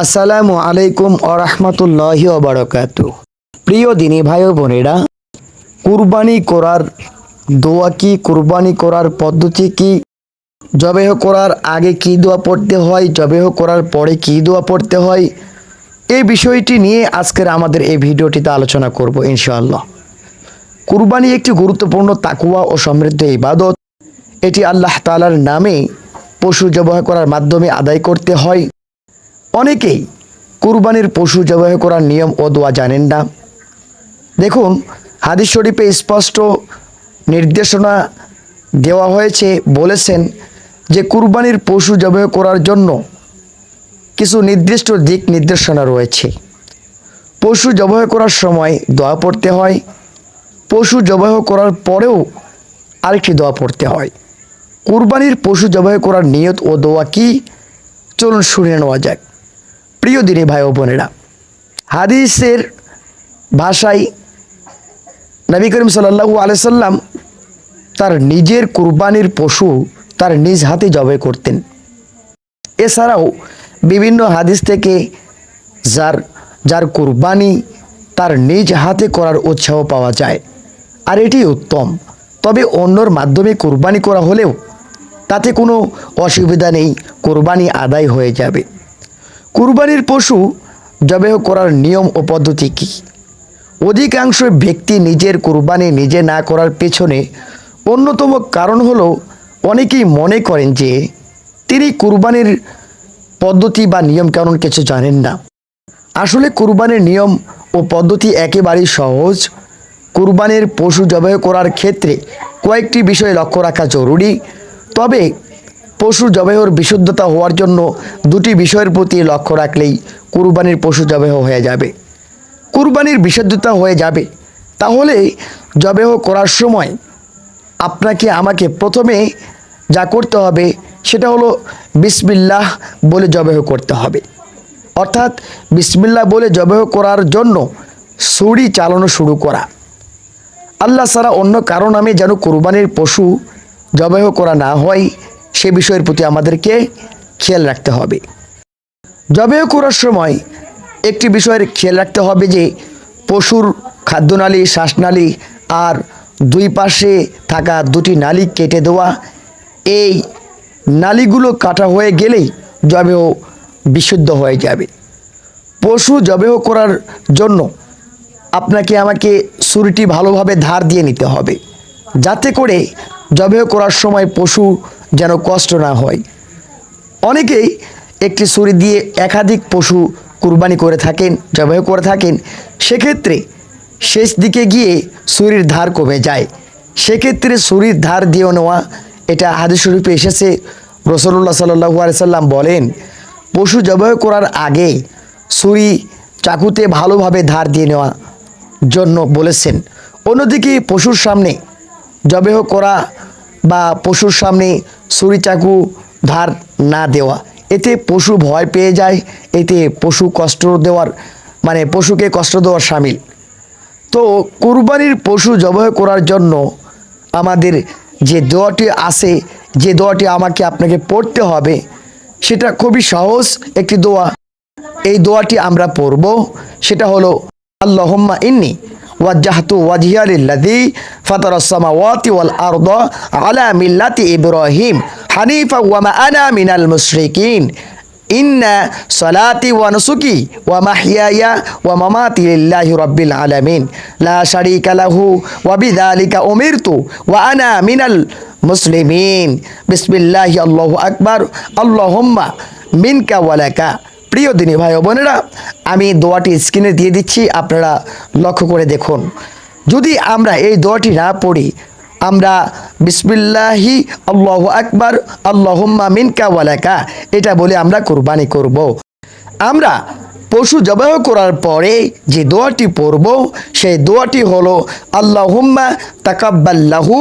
আসসালামু আলাইকুম আরহামতুল্লাহি ওবরাকাত প্রিয় দিনী ভাই বোনেরা, কুরবানি করার দোয়া কি, কুরবানি করার পদ্ধতি কি, জবেহ করার আগে কি দোয়া পড়তে হয়, জবেহ করার পরে কি দোয়া পড়তে হয়, এই বিষয়টি নিয়ে আজকের আমাদের এই ভিডিওটিতে আলোচনা করব ইনশাআল্লাহ। কুরবানি একটি গুরুত্বপূর্ণ তাকুয়া ও সমৃদ্ধ ইবাদত। এটি আল্লাহ তালার নামে পশু জবাহ করার মাধ্যমে আদায় করতে হয়। অনেকেই কুরবানির পশু জবাহ করার নিয়ম ও দোয়া জানেন না। দেখুন, হাদিস শরীফে স্পষ্ট নির্দেশনা দেওয়া হয়েছে, বলেছেন যে কুরবানির পশু জবাহ করার জন্য কিছু নির্দিষ্ট দিক নির্দেশনা রয়েছে। পশু জবাহ করার সময় দোয়া পড়তে হয়, পশু জবাহ করার পরেও আরেকটি দোয়া পড়তে হয়। কুরবানির পশু জবাহ করার নিয়ত ও দোয়া কি? চলুন শুনে নেওয়া যাক। প্রিয় দিনে ভাই ও বোনেরা, হাদিসের ভাষায় নবী করিম সাল্লাহু আলাইসাল্লাম তার নিজের কুরবানির পশু তার নিজ হাতে জবাই করতেন। এছাড়াও বিভিন্ন হাদিস থেকে যার যার কুরবানি তার নিজ হাতে করার উৎসাহ পাওয়া যায়, আর এটি উত্তম। তবে অন্যর মাধ্যমে কুরবানি করা হলেও তাতে কোনো অসুবিধা নেই, কোরবানি আদায় হয়ে যাবে। কুরবানির পশু জবেহ করার নিয়ম ও পদ্ধতি কী? অধিকাংশ ব্যক্তি নিজের কুরবানি নিজে না করার পেছনে অন্যতম কারণ হলো অনেকেই মনে করেন যে তিনি কুরবানির পদ্ধতি বা নিয়ম কানুন কিছু জানেন না। আসলে কুরবানির নিয়ম ও পদ্ধতি একেবারেই সহজ। কুরবানির পশু জবাই করার ক্ষেত্রে কয়েকটি বিষয় লক্ষ্য রাখা জরুরি। তবে পশু জবাইয়ের বিশুদ্ধতা হওয়ার জন্য দুটি বিষয়ের প্রতি লক্ষ্য রাখলেই কুরবানির পশু জবাই হয়ে যাবে। কুরবানির বিশুদ্ধতা হয়ে যাবে। তাহলে জবেহ করার সময় আপনাকে আমাকে প্রথমে যা করতে হবে সেটা হলো বিসমিল্লাহ বলে জবেহ করতে হবে। অর্থাৎ বিসমিল্লাহ বলে জবেহ করার জন্য ছুরি চালানো শুরু করা। আল্লাহ ছাড়া অন্য কারও নামে যেন কোরবানির পশু জবাহ করা না হয় সে বিষয়ের প্রতি আমাদেরকে খেয়াল রাখতে হবে। জবাহ করার সময় একটি বিষয়ের খেয়াল রাখতে হবে যে, পশুর খাদ্যনালী, শ্বাসনালী আর দুই পাশে থাকা দুটি নালী কেটে দেওয়া, এই নালীগুলো কাটা হয়ে গেলেই জবেহ বিশুদ্ধ হয়ে যাবে। পশু জবেহ করার জন্য আপনাকে আমাকে ছুরিটি ভালোভাবে ধার দিয়ে নিতে হবে। যাতে করে জবেহ করার সময় পশু যেন কষ্ট না হয়। অনেকেই একটি ছুরি দিয়ে একাধিক পশু কুরবানি করে থাকেন জবাহ করে থাকেন। সেক্ষেত্রে শেষ দিকে গিয়ে ছুরির ধার কমে যায়। সেক্ষেত্রে ছুরির ধার দিয়েও নেওয়া, এটা হাদিস শরীফে এসেছে। রসল্লা সাল্লু সাল্লাম বলেন, পশু জবাহ করার আগে ছুরি চাকুতে ভালোভাবে ধার দিয়ে নেওয়া জন্য বলেছেন। অন্যদিকে পশুর সামনে জবেহ করা বা পশুর সামনে ছুরি চাকু ধার না দেওয়া। এতে পশু ভয় পেয়ে যায়, এতে পশু কষ্ট দেওয়ার মানে পশুকে কষ্ট দেওয়ার সামিল। তো কুরবানির পশু জবাহ করার জন্য আমাদের যে দোয়াটি আছে, যে দোয়াটি আমাকে আপনাকে পড়তে হবে, সেটা খুবই সহজ একটি দোয়া। এই দোয়াটি আমরা পড়ব, সেটা হলো, আল্লাহম্মা ইন্নি وجهت وجهي للذي فطر السماوات والأرض على ملة إبراهيم حنيفا وما أنا من المشركين. إن صلاتي ونسكي ومحياي ومماتي لله رب العالمين. لا شريك له وبذلك أمرت وأنا من المسلمين. بسم الله الله أكبر. اللهم منك ولك. প্রিয় দিনী ভাই বোনেরা, আমি দোয়াটি স্ক্রিনে দিয়ে দিচ্ছি, আপনারা লক্ষ্য করে দেখুন যদি আমরা এই দোয়াটি না পড়ি, আমরা বিসমিল্লাহি, আল্লাহ আকবার, আল্লাহম্মা মিনকা ওয়ালাকা এটা বলে আমরা কোরবানি করব। আমরা পশু জবাহ করার পরে যে দোয়াটি পড়ব, সেই দোয়াটি হলো, আল্লাহুম্মা তাকাব্বাল্লাহু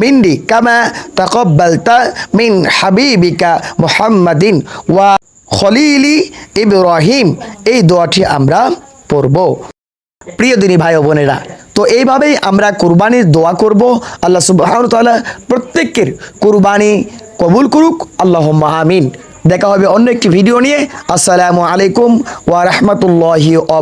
মিন্ডি কামা তাকাব্বালতা মিন হাবিবিকা মুহাম্মাদিন ওয়া খলিলি ইব্রাহিম, এই দোয়াটি আমরা পড়ব। প্রিয় দিনী ভাই বোনেরা, তো এইভাবেই আমরা কুরবানির দোয়া করব। আল্লাহ সুবাহ তাআলা প্রত্যেকের কুরবানি কবুল করুক। আল্লাহ মাহামিন দেখা হবে অন্য একটি ভিডিও নিয়ে। আসসালামু আলাইকুম ওয়া রাহমাতুল্লাহি ওয়া